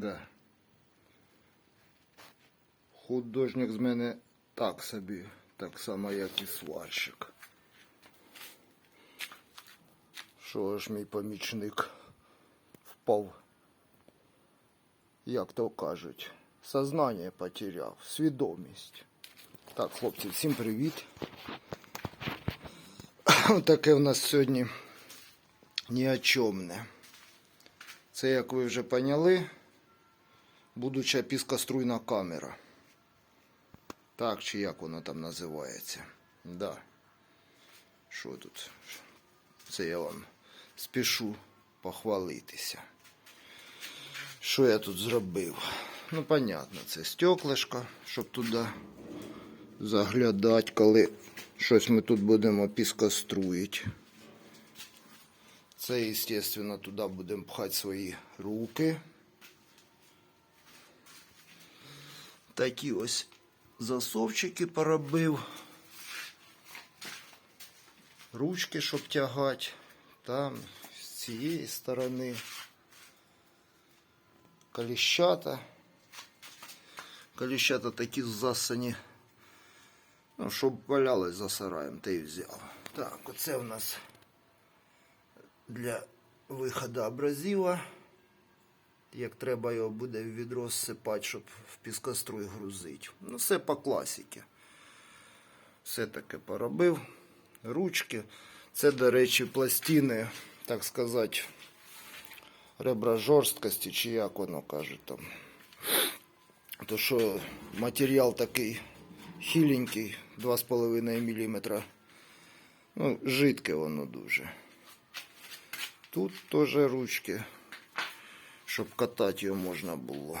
Да. Художник з мене так собі, так само, як і сварщик. Що ж мій помічник впав, як то кажуть, сознання потеряв, свідомість. Так, хлопці, всім привіт. Таке в нас сьогодні ні о чомне. Це, як ви вже поняли, будуча піскоструйна камера. Так, чи як воно там називається. Да. Що тут? Це я вам спішу похвалитися. Що я тут зробив? Ну, понятно, це стеклишко, щоб туди заглядати, коли щось ми тут будемо піскоструїти. Це, звісно, туди будемо пхати свої руки. Такі ось засовчики поробив. Ручки, щоб тягати. Там, з цієї сторони. Коліщата. Коліщата такі засані. Ну, щоб валялось за сараєм, те й взяв. Так, оце у нас для виходу абразива. Як треба його буде в відро зсипати, щоб в піскоструй грузити. Ну, все по класіки. Все таке поробив. Ручки. Це, до речі, пластини, так сказати, ребра жорсткості, чи як воно кажуть там. То що матеріал такий хіленький, 2,5 мм. Ну, жидке воно дуже. Тут теж ручки, щоб катати його можна було.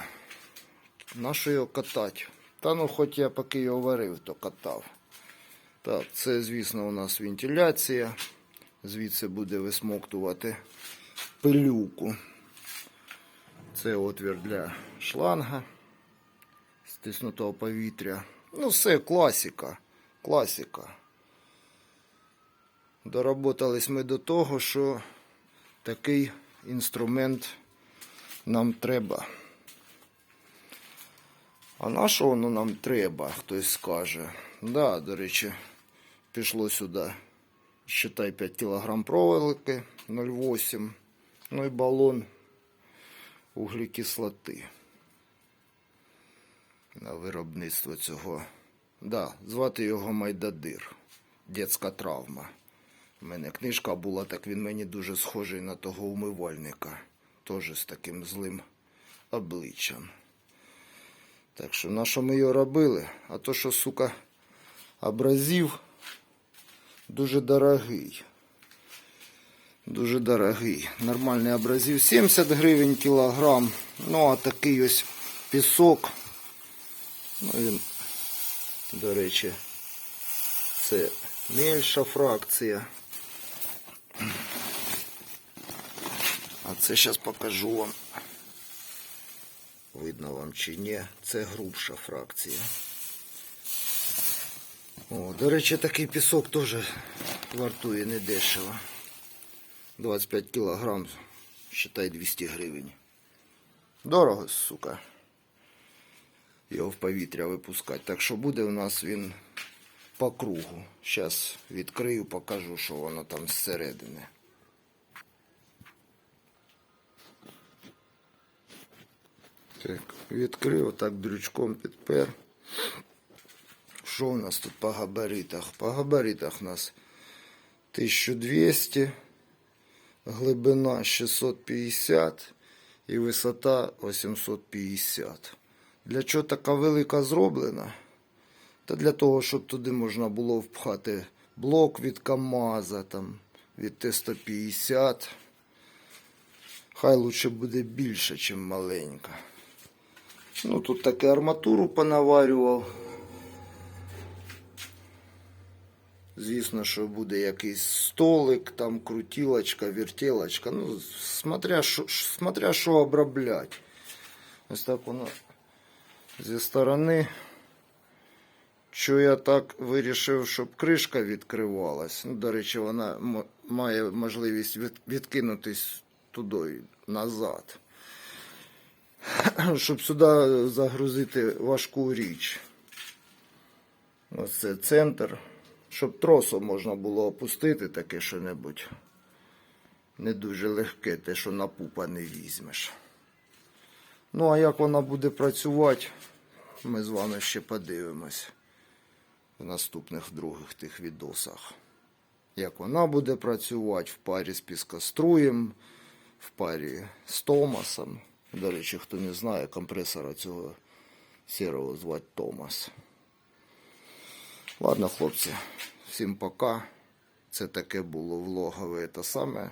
Нащо його катати? Та ну хоч я поки його варив, то катав. Так, це, звісно, у нас вентиляція. Звідси буде висмоктувати пилюку. Це отвір для шланга стиснутого повітря. Ну, все класика. Класика. Доработались ми до того, що такий інструмент нам треба. А на що воно нам треба, хтось скаже. Да, до речі, пішло сюди, считай, 5 кг проволоки 0,8. Ну і балон углекислоти на виробництво цього. Да, звати його Майдадир. Дєцька травма. У мене книжка була, так він мені дуже схожий на того умивальника. Теж з таким злим обличчям. Так що на що ми його робили? А то, що, сука, абразив дуже дорогий. Дуже дорогий. Нормальний абразив 70 гривень кілограм. Ну, а такий ось пісок. Ну, він, до речі, це менша фракція. А це зараз покажу вам. Видно вам чи ні. Це грубша фракція. О, до речі, такий пісок теж вартує недешево. 25 кілограм, считай 200 гривень. Дорого, сука. Його в повітря випускати. Так що буде у нас він по кругу. Зараз відкрию, покажу, що воно там зсередини. Так, відкрив, так дрючком підпер. Що у нас тут по габаритах? По габаритах у нас 1200, глибина 650 і висота 850. Для чого така велика зроблена? Та для того, щоб туди можна було впхати блок від КАМАЗа, там, від Т-150. Хай лучше буде більше, ніж маленька. Ну, тут таке арматуру понаварював. Звісно, що буде якийсь столик, там крутілочка, вертілочка. Ну, смотря що, смотря що оброблять. Ось так воно зі сторони. Що я так вирішив, щоб кришка відкривалась. Ну, до речі, вона має можливість від- відкинутись туди назад. щоб сюди загрузити важку річ. Ось це центр. Щоб тросом можна було опустити таке що-небудь. Не дуже легке, те, що на пупа не візьмеш. Ну, а як вона буде працювати, ми з вами ще подивимось в наступних других тих відосах. Як вона буде працювати в парі з піскоструєм, в парі з Томасом. До речі, хто не знає, компресора цього сірого звати Томас. Ладно, хлопці, всім пока. Це таке було влогове те саме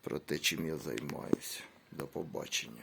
про те, чим я займаюся. До побачення.